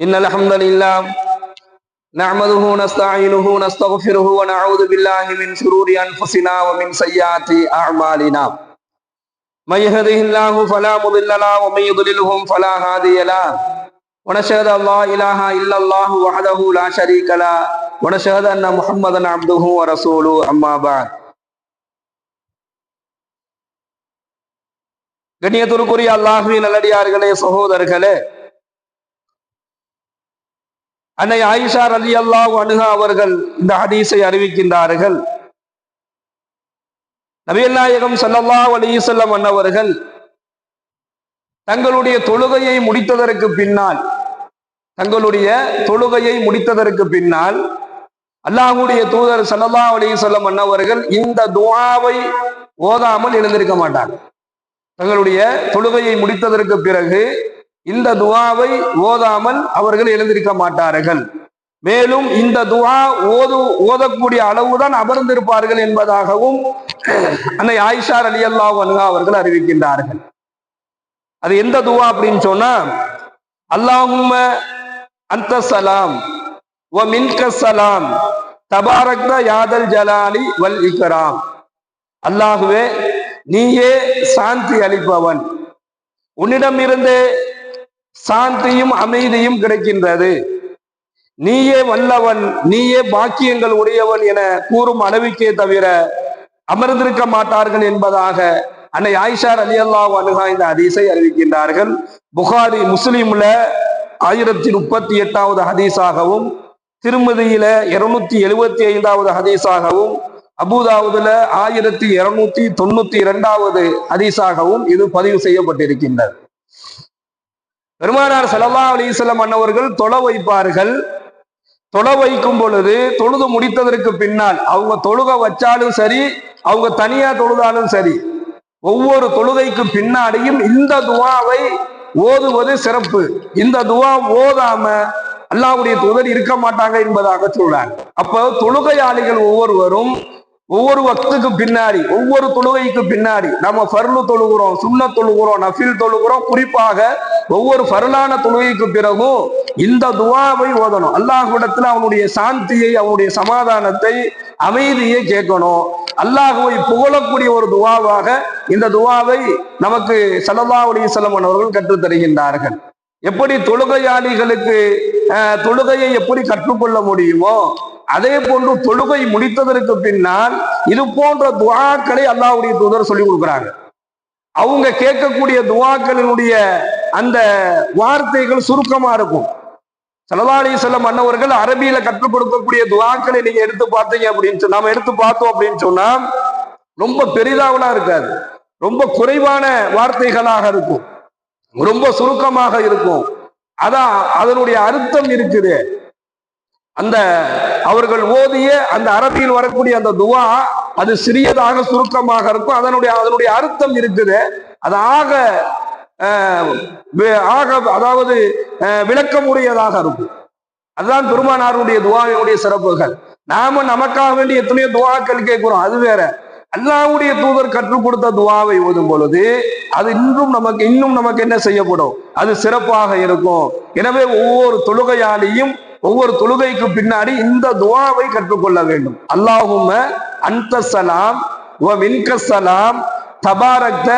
إن الحمد لله نعمده نستعينه نستغفره ونعوذ بالله من شرور أنفسنا ومن سيئات أعمالنا من يهده الله فلا مضل له ومن يضللهم فلا هادي له ونشهد أن لا إله إلا الله وحده لا شريك له ونشهد أن محمدا عبده ورسوله أما بعد கண்ணியத்திற்குரிய அல்லாஹுவின் நல்லடியார்களே சகோதரர்களே அன்னை ஆயிஷா அலி அல்லாஹ் அனுகா அவர்கள் இந்த ஹதீஸை அறிவிக்கின்றார்கள். நபியல் சல்லல்லா அலிசல்லம் அன்னவர்கள் தங்களுடைய தொழுகையை முடித்ததற்கு பின்னால் தங்களுடைய தொழுகையை முடித்ததற்கு பின்னால் அல்லாஹுடைய தூதர் சல்லல்லா அலிசல்லம் அன்னவர்கள் இந்த துவாவை ஓதாமல் எழுந்திருக்க மாட்டாங்க தங்களுடைய தொழுகையை முடித்ததற்கு பிறகு இந்த துவாவை ஓதாமல் அவர்கள் எழுந்திருக்க மாட்டார்கள். மேலும் இந்த துவா ஓது ஓதக்கூடிய அளவுதான் அமர்ந்திருப்பார்கள் என்பதாகவும் அன்னை ஆயிஷார் அலி அல்லா அவர்கள் அறிவிக்கின்றார்கள். அது எந்த துவா அப்படின்னு சொன்னா அல்லாஹும் அந்த சலாம் ஓ மின்க சலாம் தபாரக்த யாதல் ஜலாலி வல் இக்கராம் அல்லாஹுவே நீயே சாந்தி அளிப்பவன். உன்னிடமிருந்து சாந்தியும் அமைதியும் கிடைக்கின்றது. நீயே வல்லவன் நீயே பாக்கியங்கள் உடையவன் என கூறும் அளவுக்கே தவிர அமர்ந்திருக்க மாட்டார்கள் என்பதாக அன்னை ஆயிஷார் அலி அல்லா அனுகா இந்த ஹதீஸை அறிவிக்கின்றார்கள். புகாரி முஸ்லீம்ல ஆயிரத்தி முப்பத்தி எட்டாவது ஹதீஸாகவும் திருமதியில இருநூத்தி எழுபத்தி ஐந்தாவது ஹதீஸாகவும் அபுதாவுதுல ஆயிரத்தி இருநூத்தி தொண்ணூத்தி இரண்டாவது ஹதீஸாகவும் இது பதிவு செய்யப்பட்டிருக்கின்றது. பெருமானார் சல்லா அலிசல்லம் அன்னவர்கள் தொலை வைப்பார்கள். தொலை வைக்கும் பொழுது தொழுது முடித்ததற்கு பின்னால் அவங்க தொழுக வச்சாலும் சரி அவங்க தனியா தொழுதாலும் சரி ஒவ்வொரு தொழுகைக்கு பின்னாடியும் இந்த துவாவை ஓதுவது சிறப்பு. இந்த துவா ஓதாம அல்லாவுடைய தூதர் இருக்க மாட்டாங்க என்பதாக சொல்றாங்க. அப்போ தொழுகையாளிகள் ஒவ்வொருவரும் ஒவ்வொரு வக்துக்கு பின்னாடி ஒவ்வொரு தொழுகைக்கு பின்னாடி நம்ம ஃபர்லு தொழுகிறோம் சுண்ண தொழுகிறோம் நஃபில் தொழுகிறோம். குறிப்பாக ஒவ்வொரு ஃபர்லான தொழுகைக்கு பிறகும் இந்த துவாவை ஓதணும். அல்லாஹ்விடத்துல அவனுடைய சாந்தியை அவனுடைய சமாதானத்தை அமைதியை கேட்கணும். அல்லாஹுவை புகழக்கூடிய ஒரு துவாவாக இந்த துவாவை நமக்கு சலல்லா அலி செல்லமன் அவர்கள் கற்றுத் தருகின்றார்கள். எப்படி தொழுகையாளிகளுக்கு தொழுகையை எப்படி கற்றுக்கொள்ள முடியுமோ அதே போன்று தொழுகை முடித்ததற்கு பின்னால் இது போன்ற துவாக்களை அல்லாவுடைய தூதர் சொல்லி கொடுக்குறாங்க. அவங்க கேட்கக்கூடிய துவாக்களினுடைய அந்த வார்த்தைகள் சுருக்கமா இருக்கும். சலதாலி செல்ல மன்னவர்கள் அரபியில கற்றுக் கொடுக்கக்கூடிய துவாக்களை நீங்க எடுத்து பார்த்தீங்க அப்படின்னு நாம எடுத்து பார்த்தோம் அப்படின்னு சொன்னா ரொம்ப பெரிதாவெல்லாம் இருக்காது. ரொம்ப குறைவான வார்த்தைகளாக இருக்கும். ரொம்ப சுருக்கமாக இருக்கும். அதான் அதனுடைய அர்த்தம் இருக்குது. அந்த அவர்கள் ஓதிய அந்த அரபியில் வரக்கூடிய அந்த துவா அது சிறியதாக சுருக்கமாக இருக்கும். அதனுடைய அதனுடைய அர்த்தம் இருக்குது. அது ஆக ஆக அதாவது விளக்கமுடையதாக இருக்கும். அதுதான் பெருமானாருடைய துவாவினுடைய சிறப்புகள். நாம நமக்காக வேண்டி எத்தனையோ துவாக்கள் கேட்கிறோம். அது வேற. அல்லாவுடைய தூதர் கற்றுக் கொடுத்த துவாவை ஓதும் பொழுது அது இன்றும் நமக்கு இன்னும் நமக்கு என்ன செய்யப்படும்? அது சிறப்பாக இருக்கும். எனவே ஒவ்வொரு தொழுகையாளியும் ஒவ்வொரு தொழுகைக்கு பின்னாடி இந்த துவாவை கற்றுக்கொள்ள வேண்டும். அல்லாஹும அந்த சலாம் சலாம் தபாரக்த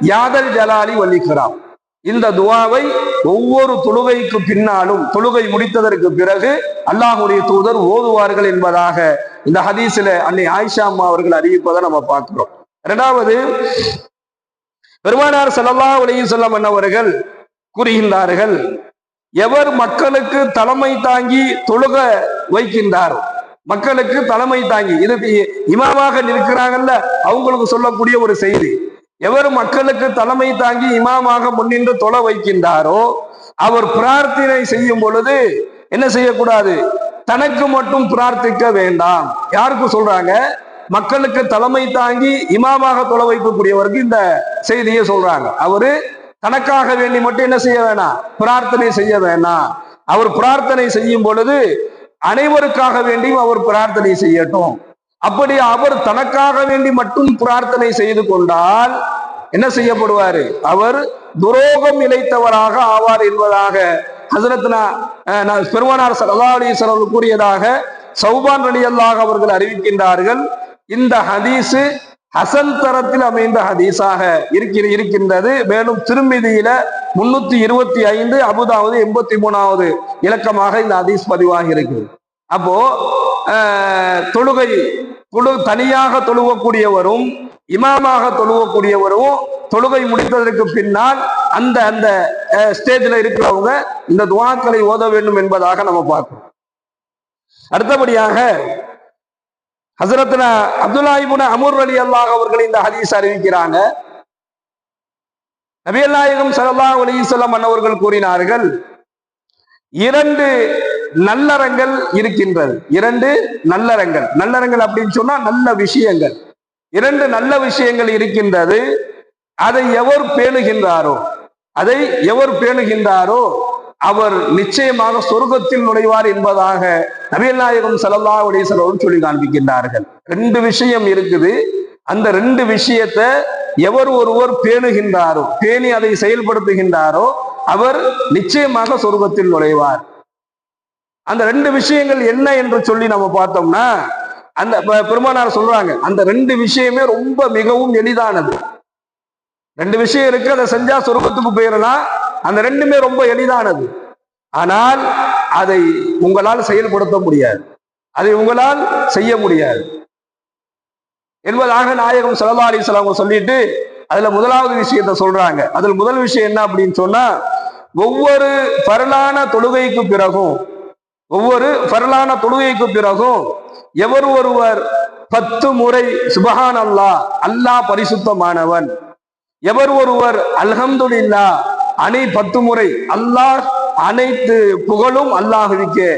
யாதல் ஜலாலி வலிக்கிறாம் இந்த துவாவை ஒவ்வொரு தொழுகைக்கு பின்னாலும் தொழுகை முடித்ததற்கு பிறகு அல்லாஹுடைய தூதர் ஓதுவார்கள் என்பதாக இந்த ஹதீஸ்ல அன்னை ஆயிஷா அம்மா அவர்கள் அறிவிப்பதை நம்ம பார்க்கிறோம். இரண்டாவது பெருமானார் சல்லா உலகம் செல்லம் என்னவர்கள் கூறுகின்றார்கள் எவர் மக்களுக்கு தலைமை தாங்கி தொழுக வைக்கின்றார்? மக்களுக்கு தலைமை தாங்கி. இது இமாமாக நிற்கிறாங்கல்ல அவங்களுக்கு சொல்லக்கூடிய ஒரு செய்தி. எவர் மக்களுக்கு தலைமை தாங்கி இமாமாக முன்னின்று தொலை வைக்கின்றாரோ அவர் பிரார்த்தனை செய்யும் பொழுது என்ன செய்யக்கூடாது? தனக்கு மட்டும் பிரார்த்திக்க வேண்டாம். யாருக்கு சொல்றாங்க? மக்களுக்கு தலைமை தாங்கி இமாமாக தொலை வைக்கக்கூடியவருக்கு இந்த செய்தியை சொல்றாங்க. அவரு தனக்காக வேண்டி மட்டும் என்ன செய்ய வேணாம்? பிரார்த்தனை செய்ய வேணாம். அவர் பிரார்த்தனை செய்யும் பொழுது அனைவருக்காக வேண்டியும் அவர் பிரார்த்தனை செய்யட்டும். அப்படி அவர் தனக்காக வேண்டி மட்டும் பிரார்த்தனை செய்து கொண்டால் என்ன செய்யப்படுவாரு? அவர் துரோகம் இழைத்தவராக ஆவார் என்பதாக ஹசரத்னா பெருமானார் சல்லா அலிஸ்வரர் அவர்கள் கூறியதாக சௌபான் அலி அவர்கள் அறிவிக்கின்றார்கள். இந்த ஹதீஸு ஹசன் தரத்தில் அமைந்த ஹதீஸாக இருக்கிற இருக்கின்றது. மேலும் திருமிதியில முன்னூத்தி இருபத்தி ஐந்து அபுதாவது எண்பத்தி மூணாவது இலக்கமாக இந்த ஹதீஸ் பதிவாகி இருக்குது அப்போ தொழுகை தொழு தனியாக தொழுவக்கூடியவரும் இமாமாக தொழுவக்கூடியவரும் தொழுகை முடித்ததற்கு பின்னால் அந்த அந்த ஸ்டேஜில் இருக்கிறவங்க இந்த துவாக்களை ஓத வேண்டும் என்பதாக நம்ம பார்க்கிறோம். அடுத்தபடியாக ஹசரத்ன அப்துல்லாஹிபுன அமூர் அலி அல்லாஹ் அவர்கள் இந்த ஹதீஸ் அறிவிக்கிறாங்க. நபிகள் நாயகம் ஸல்லல்லாஹு அலைஹி அன்னவர்கள் கூறினார்கள் இரண்டு நல்லறங்கள் இருக்கின்றது. இரண்டு நல்லறங்கள். நல்லறங்கள் அப்படின்னு சொன்னா நல்ல விஷயங்கள். இரண்டு நல்ல விஷயங்கள் இருக்கின்றது. அதை எவர் பேணுகின்றாரோ? அதை எவர் பேணுகின்றாரோ? அவர் நிச்சயமாக சொர்க்கத்தில் நுழைவார் என்பதாக நபிகள் நாயகம் ஸல்லல்லாஹு அலைஹி சொல்லி காண்பிக்கின்றார்கள். ரெண்டு விஷயம் இருக்குது. அந்த ரெண்டு விஷயத்தை எவர் ஒருவர் பேணுகின்றாரோ பேணி அதை செயல்படுத்துகின்றாரோ அவர் நிச்சயமாக சொர்க்கத்தில் நுழைவார். அந்த ரெண்டு விஷயங்கள் என்ன என்று சொல்லி நம்ம பார்த்தோம்னா அந்த ப- பெருமானார் சொல்றாங்க அந்த ரெண்டு விஷயமே ரொம்ப மிகவும் எளிதானது. ரெண்டு விஷயம் இருக்கு அதை செஞ்சா சொர்க்கத்துக்கு போயிடலாம். அந்த ரெண்டுமே ரொம்ப எளிதானது. ஆனால் அதை உங்களால் செயல்படுத்த முடியாது. அதை உங்களால் செய்ய முடியாது. என்பதாக நாயகம் சலதா அலிஸ்லாம் அவங்க சொல்லிட்டு அதுல முதலாவது விஷயத்த சொல்றாங்க. அதில் முதல் விஷயம் என்ன அப்படின்னு சொன்னா ஒவ்வொரு பரலான தொழுகைக்கு பிறகும் ஒவ்வொரு பரலான தொழுகைக்கு பிறகும் எவர் ஒருவர் பத்து முறை சுபஹான் அல்லாஹ் அல்லாஹ் பரிசுத்தமானவன். எவர் ஒருவர் அல்ஹம்துலில்லா அணி பத்து முறை அல்லாஹ் அனைத்து புகழும் அல்லாஹுவிக்கே.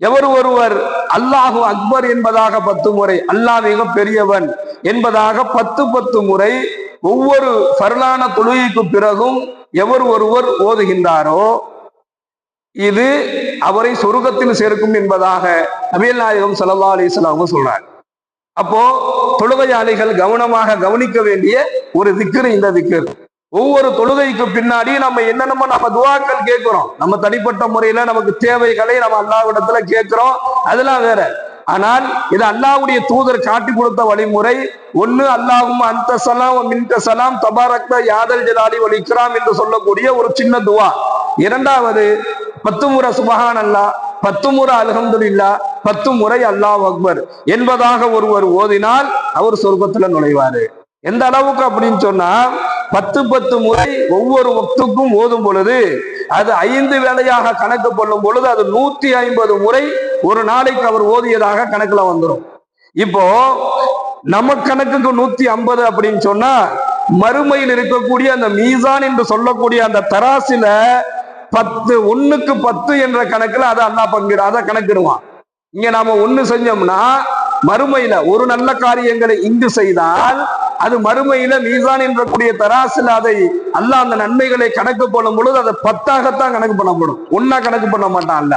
எவர் ஒருவர் அல்லாஹு அக்பர் என்பதாக பத்து முறை அல்லாஹ் மிக பெரியவன் என்பதாக பத்து பத்து முறை ஒவ்வொரு ஃபர்லான தொழுகைக்கு பிறகும் எவர் ஒருவர் ஓதுகின்றாரோ இது அவரை சொர்க்கத்தில் சேர்க்கும் என்பதாக நபிகள் நாயகம் சல்லா அலைஹி வஸல்லம் அவங்க சொல்றாங்க அப்போ தொழுகையாளிகள் கவனமாக கவனிக்க வேண்டிய ஒரு திக்கர் இந்த திக்கர் ஒவ்வொரு தொழுகைக்கு பின்னாடி நம்ம என்னென்னமோ நம்ம துவாக்கள் கேட்கிறோம். நம்ம தனிப்பட்ட முறையில நமக்கு தேவைகளை நம்ம அல்லாவிடத்துல கேட்கிறோம். அதெல்லாம் வேற. ஆனால் இது அல்லாவுடைய தூதர் காட்டி கொடுத்த வழிமுறை. ஒண்ணு அல்லாஹும் அந்த சலாம் மின்ட சலாம் தபாரக்த யாதல் ஜலாலி வல் என்று சொல்லக்கூடிய ஒரு சின்ன துவா. இரண்டாவது பத்து முறை சுபஹான் அல்லா பத்து முறை அல்ஹம்துலில்லா பத்து முறை அல்லாஹ் அக்பர் என்பதாக ஒருவர் ஓதினால் அவர் சொர்க்கத்துல நுழைவாரு. எந்த அளவுக்கு அப்படின்னு சொன்னா பத்து பத்து முறை ஒவ்வொரு வக்துக்கும் ஓதும் பொழுது அது ஐந்து வேலையாக கணக்கு பண்ணும் பொழுது அது நூத்தி ஐம்பது முறை ஒரு நாளைக்கு அவர் ஓதியதாக கணக்குல வந்துடும் இப்போ நம்ம கணக்குக்கு நூத்தி ஐம்பது அப்படின்னு சொன்னா மறுமையில் இருக்கக்கூடிய அந்த மீசான் என்று சொல்லக்கூடிய அந்த தராசில பத்து ஒண்ணுக்கு பத்து என்ற கணக்குல அதை அண்ணா பங்கிடும் அதை கணக்கிடுவான். இங்க நாம ஒண்ணு செஞ்சோம்னா மறுமையில ஒரு நல்ல காரியங்களை இங்கு செய்தால் அது மறுமையில மீசான் என்றக்கூடிய தராசில் அதை அல்ல அந்த நன்மைகளை கணக்கு பண்ணும் பொழுது அதை பத்தாகத்தான் கணக்கு பண்ணப்படும் ஒன்னா கணக்கு பண்ண மாட்டான் அல்ல.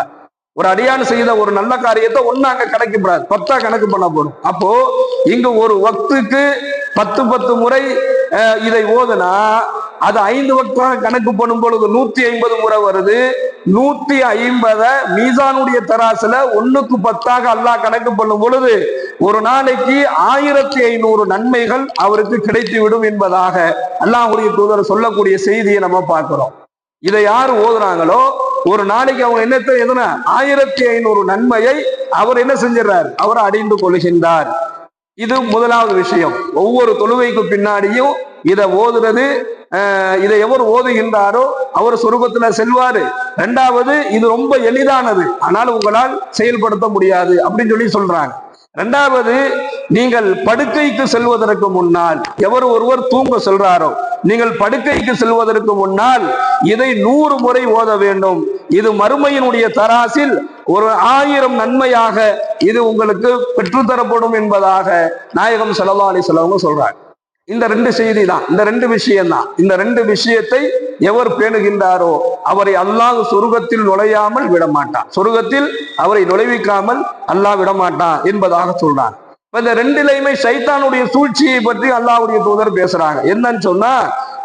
ஒரு அடியான் செய்த ஒரு நல்ல காரியத்தை ஒன்னா அங்க கணக்கப்படாது பத்தா கணக்கு பண்ணப்படும் அப்போ இங்க ஒரு வக்துக்கு பத்து பத்து முறை இதை ஓதுனா அது ஐந்து வக்தாக கணக்கு பண்ணும் பொழுது நூத்தி ஐம்பது முறை வருது. நூத்தி ஐம்பத மீசானுடைய தராசுல ஒண்ணுக்கு பத்தாக அல்லாஹ் கணக்கு பண்ணும் பொழுது ஒரு நாளைக்கு ஆயிரத்தி ஐநூறு நன்மைகள் அவருக்கு கிடைத்து விடும் என்பதாக அல்லாஹுடைய தூதர் சொல்லக்கூடிய செய்தியை நம்ம பார்க்கிறோம். இதை யார் ஓதுறாங்களோ ஒரு நாளைக்கு அவங்க என்னத்தை எதுனா ஆயிரத்தி ஐநூறு நன்மையை அவர் என்ன செஞ்சிடறார்? அவர் அடைந்து கொள்கின்றார். இது முதலாவது விஷயம். ஒவ்வொரு தொழுவைக்கு பின்னாடியும் இதை ஓதுறது இதை எவர் ஓதுகின்றாரோ அவர் சொருபத்துல செல்வாரு. ரெண்டாவது இது ரொம்ப எளிதானது. ஆனால் உங்களால் செயல்படுத்த முடியாது அப்படின்னு சொல்லி சொல்றாங்க. ரெண்டாவது நீங்கள் படுக்கைக்கு செல்வதற்கு முன்னால் எவர் ஒருவர் தூங்க சொல்றாரோ நீங்கள் படுக்கைக்கு செல்வதற்கு முன்னால் இதை நூறு முறை ஓத வேண்டும். இது மறுமையினுடைய தராசில் ஒரு ஆயிரம் நன்மையாக இது உங்களுக்கு பெற்றுத்தரப்படும் என்பதாக நாயகம் செலவாளி செலவங்க சொல்றாங்க. இந்த ரெண்டு செய்தி தான் இந்த ரெண்டு விஷயம் தான் இந்த ரெண்டு விஷயத்தை எவர் பேணுகின்றாரோ அவரை அல்லாஹ் சொர்க்கத்தில் நுழையாமல் விட மாட்டான் சொர்க்கத்தில் அவரை நுழைவிக்காமல் அல்லாஹ் விடமாட்டான் என்பதாக சொல்றான். இப்ப இந்த ரெண்டுலையுமே சைத்தானுடைய சூழ்ச்சியை பற்றி அல்லாவுடைய தூதர் பேசுறாங்க. என்னன்னு சொன்னா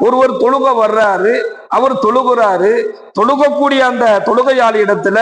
ஒருவர் தொழுக வர்றாரு அவர் தொழுகிறாரு தொழுகக்கூடிய அந்த தொழுகையாளி இடத்துல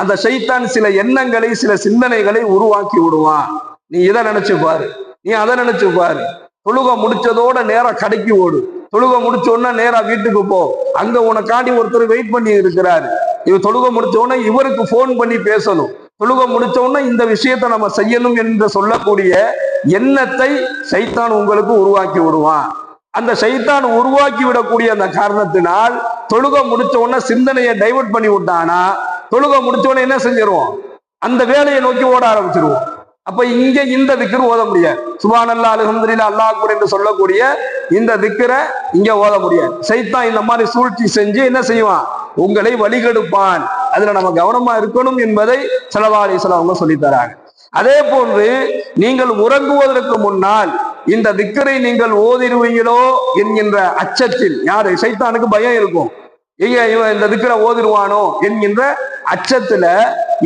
அந்த சைத்தான் சில எண்ணங்களை சில சிந்தனைகளை உருவாக்கி விடுவான். நீ இதை நினைச்சு பாரு நீ அதை நினைச்சு பாரு. தொழுக முடிச்சதோட நேரா கடைக்கு ஓடு. தொழுக முடிச்ச உடனே நேரா வீட்டுக்கு போ. அங்க உனக்காண்டி ஒருத்தர் வெயிட் பண்ணி இருக்கிறாரு. இவர் தொழுக முடிச்ச உடனே இவருக்கு ஃபோன் பண்ணி பேசணும். தொழுக முடிச்ச உடனே இந்த விஷயத்தை நம்ம செய்யணும் என்று சொல்லக்கூடிய எண்ணத்தை சைத்தான் உங்களுக்கு உருவாக்கி விடுவான். அந்த சைத்தான் உருவாக்கி விடக்கூடிய அந்த காரணத்தினால் தொழுக முடிச்ச உடனே சிந்தனையை டைவர்ட் பண்ணி விட்டானா? தொழுக முடிச்ச உடனே என்ன செஞ்சிருவோம்? அந்த வேலையை நோக்கி ஓட ஆரம்பிச்சிருவோம். அப்ப இங்க இந்த திக்கர் ஓத முடியாது சுபான் அல்லா அலஹந்திரில அல்லாஹூர் என்று சொல்லக்கூடிய இந்த திக்கரை இங்க ஓத முடியாது சைத்தான் இந்த மாதிரி சூழ்ச்சி செஞ்சு என்ன செய்வான்? உங்களை வழிகெடுப்பான். அதுல நம்ம கவனமா இருக்கணும் என்பதை செலவாளி அவங்க சொல்லித்தராங்க அதே போன்று நீங்கள் உறங்குவதற்கு முன்னால் இந்த திக்கரை நீங்கள் ஓதிருவீங்களோ என்கின்ற அச்சத்தில் யாரு? சைத்தானுக்கு பயம் இருக்கும். ஐயா இவன் இந்த திக்கரை ஓதிருவானோ என்கின்ற அச்சத்துல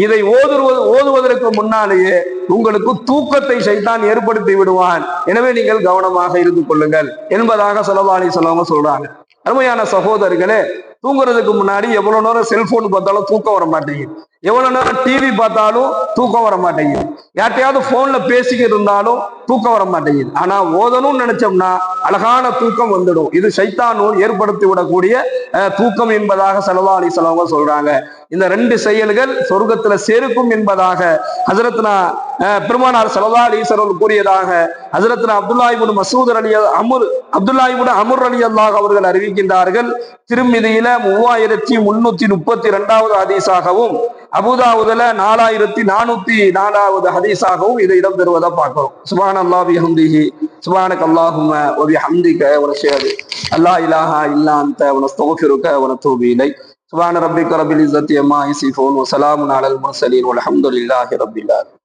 இதை ஓதுருவது ஓதுவதற்கு முன்னாலேயே உங்களுக்கு தூக்கத்தை சைத்தான் ஏற்படுத்தி விடுவான். எனவே நீங்கள் கவனமாக இருந்து கொள்ளுங்கள். என்பதாக செலவாளி சொல்லவங்க சொல்றாங்க. அருமையான சகோதரர்களே தூங்குறதுக்கு முன்னாடி எவ்வளவு நேரம் செல்போன் பார்த்தாலும் தூக்கம் வர மாட்டேங்குது. எவ்வளவு நேரம் டிவி பார்த்தாலும் தூக்கம் வர மாட்டேங்குது. யார்ட்டையாவது போன்ல பேசிக்கிட்டு இருந்தாலும் தூக்கம் வர மாட்டேங்குது. ஆனா ஓதணும்னு நினைச்சோம்னா அழகான தூக்கம் வந்துடும். இது சைத்தானூர் ஏற்படுத்தி விடக்கூடிய தூக்கம் என்பதாக செலவா அலி செலவங்க சொல்றாங்க. இந்த ரெண்டு செயல்கள் சொர்க்கத்துல சேர்க்கும் என்பதாக ஹசரத்னா பெருமானார் செலவா அலீஸ்வரர் கூறியதாக ஹசரத்னா அப்துல்லாஹிபுன் மசூதர் அலி அமுர் அப்துல்லாஹிபுன் அமுர் அலி அல்லாஹ் அவர்கள் அறிவிக்கின்றார்கள். திருமிதியில மூவாயிரத்தி முன்னூத்தி முப்பத்தி ரெண்டாவது ஹதீஸாகவும் அபுதாவுதுல நாலாயிரத்தி நானூத்தி நாலாவது ஹதீஸாகவும் இது இடம்பெறுவதை பார்க்கிறோம். சுபான் அல்லாஹி பிஹம்திஹி. சுபானக் அல்லாஹும வ பிஹம்திக வ நஷ்ஹது அல்லா இலாஹா இல்லா அன்த வ நஸ்தக்ஃபிருக வ சுபான ரப்பிக ரபில் இஸ்ஸத்தி அம்மா யசிஃபூன். வ ஸலாமுன் அலல் முர்சலீன். வல்ஹம்துலில்லாஹி ரப்பில் ஆலமீன்.